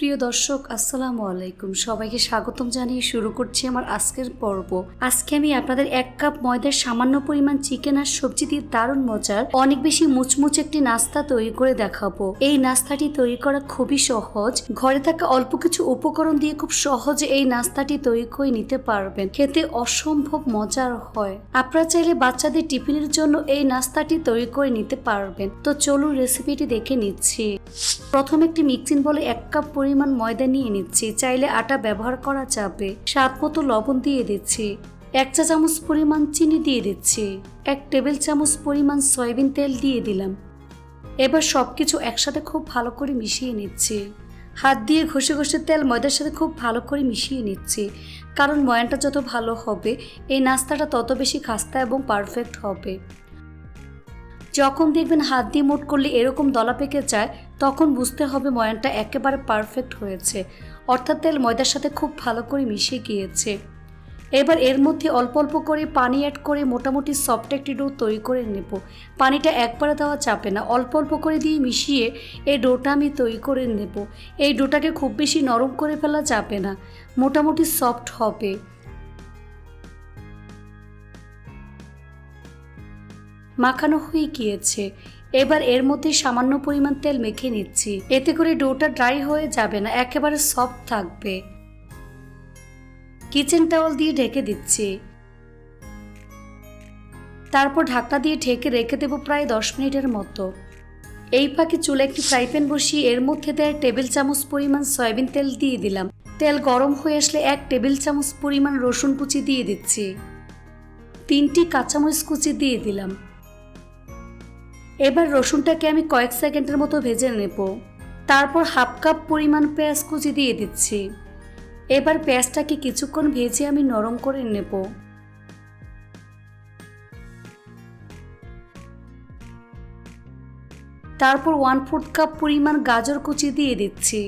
প্রিয় দর্শক, আসসালামু আলাইকুম। সবাইকে স্বাগতম জানিয়ে শুরু করছি আমার আজকের পর্ব। আজকে আমি আপনাদের এক কাপ ময়দার সামান্য পরিমাণ চিকেন আর সবজি দিয়ে দারুণ মজার, অনেক বেশি মুচমুচ একটি নাস্তা তৈরি করে দেখাবো। এই নাস্তাটি তৈরি করা খুবই সহজ। ঘরে থাকা অল্প কিছু উপকরণ দিয়ে খুব সহজে এই নাস্তাটি তৈরি করে নিতে পারবেন। খেতে অসম্ভব মজার হয়। আপনারা চাইলে বাচ্চাদের টিফিনের জন্য এই নাস্তাটি তৈরি করে নিতে পারবেন। তো চলুন রেসিপিটি দেখে নিচ্ছি। প্রথম একটি মিক্সিং বলে এক কাপ পরিমাণ ময়দা নিয়ে নিচ্ছি। চাইলে আটা ব্যবহার করা যাবে। স্বাদ মতো লবণ দিয়ে দিচ্ছি। এক চা চামচ পরিমাণ চিনি দিয়ে দিচ্ছি। এক টেবিল চামচ পরিমাণ সয়াবিন তেল দিয়ে দিলাম। এবার সব কিছু একসাথে খুব ভালো করে মিশিয়ে নিচ্ছি। হাত দিয়ে ঘষে ঘষে তেল ময়দার সাথে খুব ভালো করে মিশিয়ে নিচ্ছি। কারণ ময়ানটা যত ভালো হবে, এই নাস্তাটা তত বেশি খাস্তা এবং পারফেক্ট হবে। যখন দেখবেন হাত দিয়ে মোট করলে এরকম দলা পেকে যায়, তখন বুঝতে হবে ময়ানটা একেবারে পারফেক্ট হয়েছে। অর্থাৎ তেল ময়দার সাথে খুব ভালো করে মিশে গিয়েছে। এবার এর মধ্যে অল্প অল্প করে পানি অ্যাড করে মোটামুটি সফট একটি ডো তৈরি করে নেব। পানিটা একবারে দেওয়া চাপে না, অল্প অল্প করে দিয়ে মিশিয়ে এই ডোটা আমি তৈরি করে নেব। এই ডোটাকে খুব বেশি নরম করে ফেলা যাবে না, মোটামুটি সফট হবে। মাখানো হয়ে গিয়েছে। এবার এর মধ্যে সামান্য পরিমাণ তেল মেখে নিচ্ছি। এতে করে ডোটা ড্রাই হয়ে যাবে না, একেবারে সফট থাকবে। কিচেন টাওয়াল দিয়ে ঢেকে দিচ্ছি। তারপর ঢাকনা দিয়ে ঢেকে রেখে দেবো প্রায় দশ মিনিটের মতো। এই ফাঁকে চুলে একটি ফ্রাই প্যান বসিয়ে এর মধ্যে দেয় টেবিল চামচ পরিমাণ সয়াবিন তেল দিয়ে দিলাম। তেল গরম হয়ে আসলে এক টেবিল চামচ পরিমাণ রসুন কুচি দিয়ে দিচ্ছি। তিনটি কাঁচামরিচ কুচি দিয়ে দিলাম। এবার রসুনটাকে আমি কয়েক সেকেন্ডের মতো ভেজে নেব। তারপর হাফ কাপ পরিমাণ পেঁয়াজ কুচি দিয়ে দিচ্ছি। এবার পেঁয়াজটাকে কিছুক্ষণ ভেজে আমি নরম করে নেব। তারপর ওয়ান ফোর্থ কাপ পরিমাণ গাজর কুচি দিয়ে দিচ্ছি।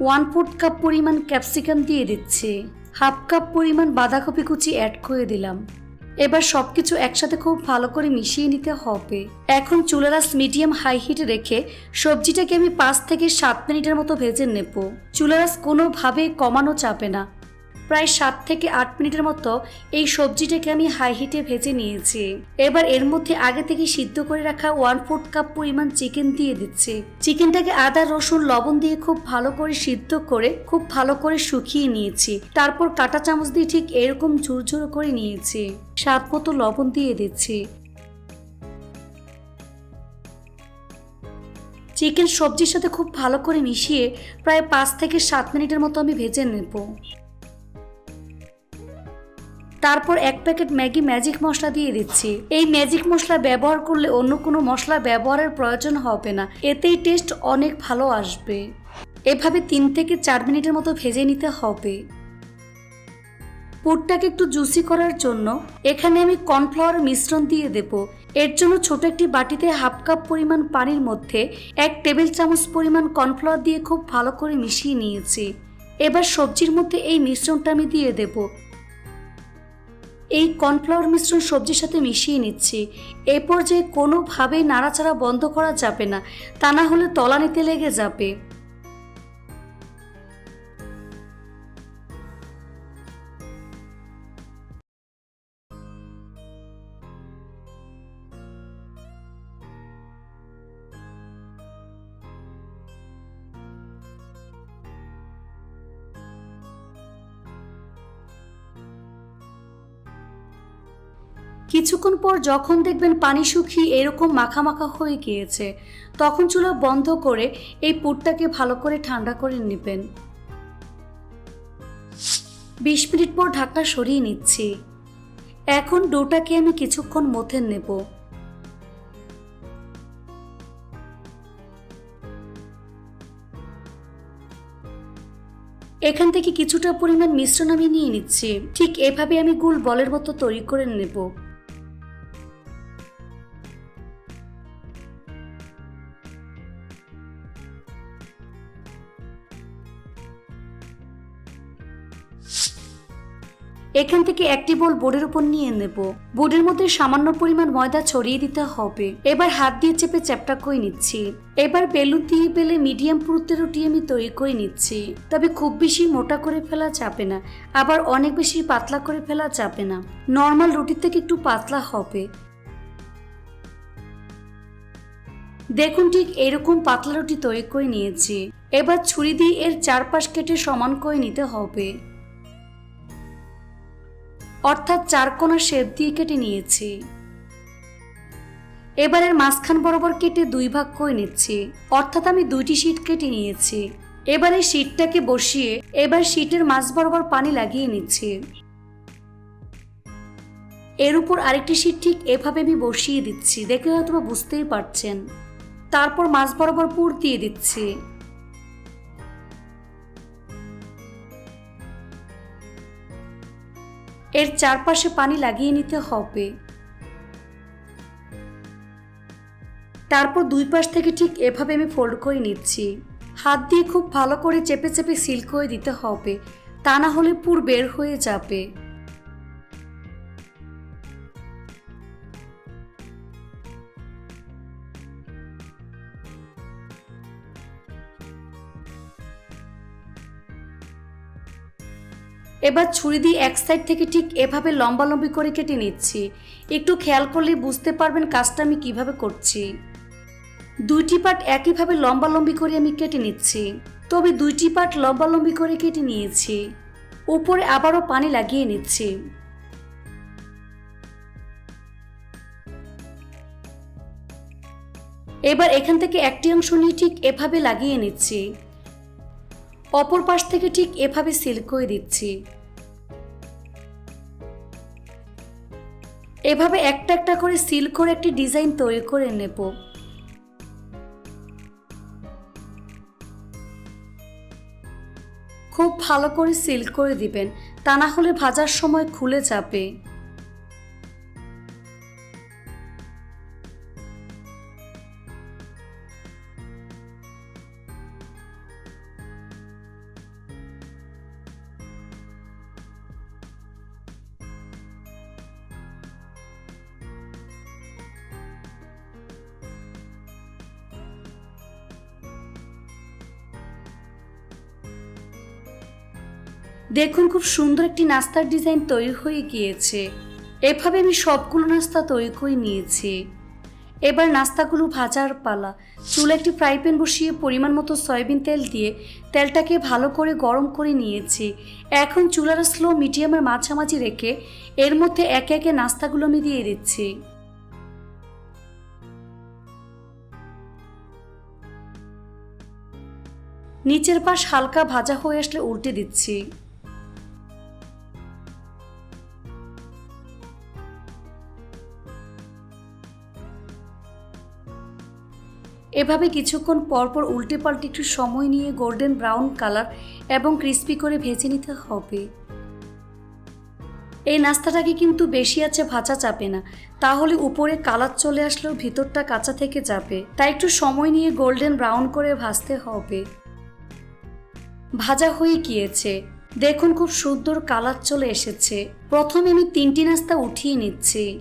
ওয়ান ফোর্থ কাপ পরিমাণ ক্যাপসিকাম দিয়ে দিচ্ছি। হাফ কাপ পরিমাণ বাঁধাকপি কুচি অ্যাড করে দিলাম। এবার সব কিছু একসাথে খুব ভালো করে মিশিয়ে নিতে হবে। এখন চুলারাস মিডিয়াম হাই হিটে রেখে সবজিটাকে আমি পাঁচ থেকে সাত মিনিটের মতো ভেজে নেব। চুলারাস কোনোভাবে কমানো চাপে না। প্রায় সাত থেকে আট মিনিটের মতো এই সবজিটাকে আমি হাই হিটে ভেজে নিয়েছি। এবার এর মধ্যে আগে থেকে সিদ্ধ করে রাখা ওয়ান ফোর্থ কাপ পরিমাণ চিকেন দিয়ে দিচ্ছি। চিকেনটাকে আদা, রসুন, লবণ দিয়ে খুব ভালো করে সিদ্ধ করে খুব ভালো করে শুকিয়ে নিয়েছি। তারপর কাটা চামচ দিয়ে ঠিক এরকম ঝুরঝুর করে নিয়েছি। স্বাদ মতো লবণ দিয়ে দিচ্ছি। চিকেন সবজির সাথে খুব ভালো করে মিশিয়ে প্রায় পাঁচ থেকে সাত মিনিটের মতো আমি ভেজে নেব। তারপর এক প্যাকেট ম্যাগি ম্যাজিক মশলা দিয়ে দিচ্ছি। এই ম্যাজিক মশলা ব্যবহার করলে অন্য কোনো মশলা ব্যবহারের প্রয়োজন হবে না। এতেই টেস্ট অনেক ভালো আসবে। এভাবে তিন থেকে চার মিনিটের মতো ভেজে নিতে হবে। পুরটাকে একটু জুসি করার জন্য এখানে আমি কর্নফ্লাওয়ার মিশ্রণ দিয়ে দেব। এর জন্য ছোট একটি বাটিতে হাফ কাপ পরিমাণ পানির মধ্যে এক টেবিল চামচ পরিমাণ কর্নফ্লাওয়ার দিয়ে খুব ভালো করে মিশিয়ে নিয়েছি। এবার সবজির মধ্যে এই মিশ্রণটা আমি দিয়ে দেবো। এই কর্নফ্লাওয়ার মিশ্রণ সবজির সাথে মিশিয়ে নিচ্ছি। এ পর্যায়ে কোনোভাবেই নাড়াচাড়া বন্ধ করা যাবে না, তা না হলে তলানিতে লেগে যাবে। কিছুক্ষণ পর যখন দেখবেন পানি শুকিয়ে এরকম মাখা মাখা হয়ে গিয়েছে, তখন চুলা বন্ধ করে এই পুরটাকে ভালো করে ঠান্ডা করে নেবেন। বিশ মিনিট পর ঢাকনা সরিয়ে নিচ্ছি। এখন ডোটাকে আমি কিছুক্ষণ মথে নেব। এখান থেকে কিছুটা পরিমাণ মিশ্রণ আমি নিয়ে নিচ্ছি। ঠিক এভাবে আমি গুল বলের মতো তৈরি করে নেব। এখান থেকে একটি বল বোর্ডের উপর নিয়ে নেব। বোর্ডের মধ্যে সামান্য পরিমাণ ময়দা ছড়িয়ে দিতে হবে। এবার হাত দিয়ে চেপে চ্যাপটা করে নিচ্ছি। এবার বেলুন দিয়ে বেলে মিডিয়াম পুরুত্বের রুটি আমি তৈরি করে নিচ্ছি। তবে খুব বেশি মোটা করে ফেলা যাবে না। আবার অনেক বেশি পাতলা করে ফেলা যাবে না। নর্মাল রুটির থেকে একটু পাতলা হবে। দেখুন ঠিক এরকম পাতলা রুটি তৈরি করে নিয়েছি। এবার ছুরি দিয়ে এর চারপাশ কেটে সমান করে নিতে হবে। অর্থাৎ চার কোনা শেপ দিয়ে কেটে নিয়েছি। এবারের মাঝখান বরাবর কেটে দুই ভাগ করে নিচ্ছি। অর্থাৎ আমি দুইটি শীট কেটে নিয়েছি। এবারে শীটটাকে বসিয়ে এবার শীটের মাছ বরাবর পানি লাগিয়ে নিচ্ছি। এর উপর আরেকটি শীট ঠিক এভাবে আমি বসিয়ে দিচ্ছি। দেখে হয়তো বুঝতেই পারছেন। তারপর মাছ বরাবর পুর দিয়ে দিচ্ছি। এর চারপাশে পানি লাগিয়ে নিতে হবে। তারপর দুই পাশ থেকে ঠিক এভাবে আমি ফোল্ড করে নিচ্ছি। হাত দিয়ে খুব ভালো করে চেপে চেপে সিল করে দিতে হবে। তা না হলে পুর বের হয়ে যাবে। এবার ছুরি দিয়ে এক সাইড থেকে ঠিক এভাবে লম্বা লম্বি করে কেটে নিচ্ছি। একটু খেয়াল করলে বুঝতে পারবেন কাজটা আমি কীভাবে করছি। দুইটি পাট একইভাবে লম্বা লম্বি করে আমি কেটে নিচ্ছি। তবে দুইটি পাট লম্বা লম্বি করে কেটে নিয়েছি। উপরে আবারও পানি লাগিয়ে নিচ্ছি। এবার এখান থেকে একটি অংশ নিয়ে ঠিক এভাবে লাগিয়ে নিচ্ছি। অপর পাশ থেকে ঠিক এভাবে সিল করে দিচ্ছি। এভাবে একটা একটা করে সিল করে একটি ডিজাইন তৈরি করে নেব। খুব ভালো করে সিল করে দিবেন, তা না হলে ভাজার সময় খুলে যাবে। দেখুন খুব সুন্দর একটি নাস্তার ডিজাইন তৈরি হয়ে গিয়েছে। এভাবে আমি সবগুলো নাস্তা তৈরি করে নিয়েছি। এবার নাস্তাগুলো ভাজার পালা। চুলে একটি ফ্রাই প্যান বসিয়ে পরিমাণ মতো সয়াবিন তেল দিয়ে তেলটাকে ভালো করে গরম করে নিয়েছি। এখন চুলার স্লো মিডিয়ামের মাঝামাঝি রেখে এর মধ্যে একে একে নাস্তাগুলো আমি দিয়ে দিচ্ছি। নিচের পাশ হালকা ভাজা হয়ে আসলে উল্টে দিচ্ছি। এভাবে কিছুক্ষণ পরপর উল্টে পাল্টে একটু সময় নিয়ে গোল্ডেন ব্রাউন কালার এবং ক্রিস্পি করে ভেজে নিতে হবে। এই নাস্তাটাকে কিন্তু বেশি আছে ভাজা চাপে না। তাহলে উপরে কালার চলে আসলেও ভিতরটা কাঁচা থেকে যাবে। তাই একটু সময় নিয়ে গোল্ডেন ব্রাউন করে ভাজতে হবে। ভাজা হয়ে গিয়েছে। দেখুন খুব সুন্দর কালার চলে এসেছে। প্রথমে আমি তিনটি নাস্তা উঠিয়ে নিচ্ছি।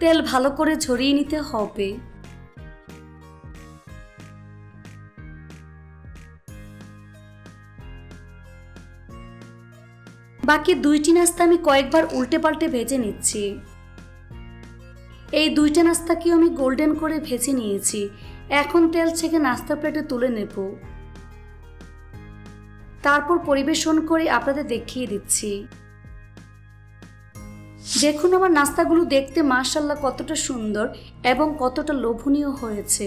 তেল ভালো করে ঝরিয়ে নিতে হবে। বাকি দুইটি নাস্তা আমি কয়েকবার উল্টে পাল্টে ভেজে নিচ্ছি। এই দুইটা নাস্তাকেও আমি গোল্ডেন করে ভেজে নিয়েছি। এখন তেল ছেঁকে নাস্তা প্লেটে তুলে নেব। তারপর পরিবেশন করে আপনাদের দেখিয়ে দিচ্ছি। দেখুন আমার নাস্তাগুলো দেখতে মার্শাল্লাহ কতটা সুন্দর এবং কতটা লোভনীয় হয়েছে।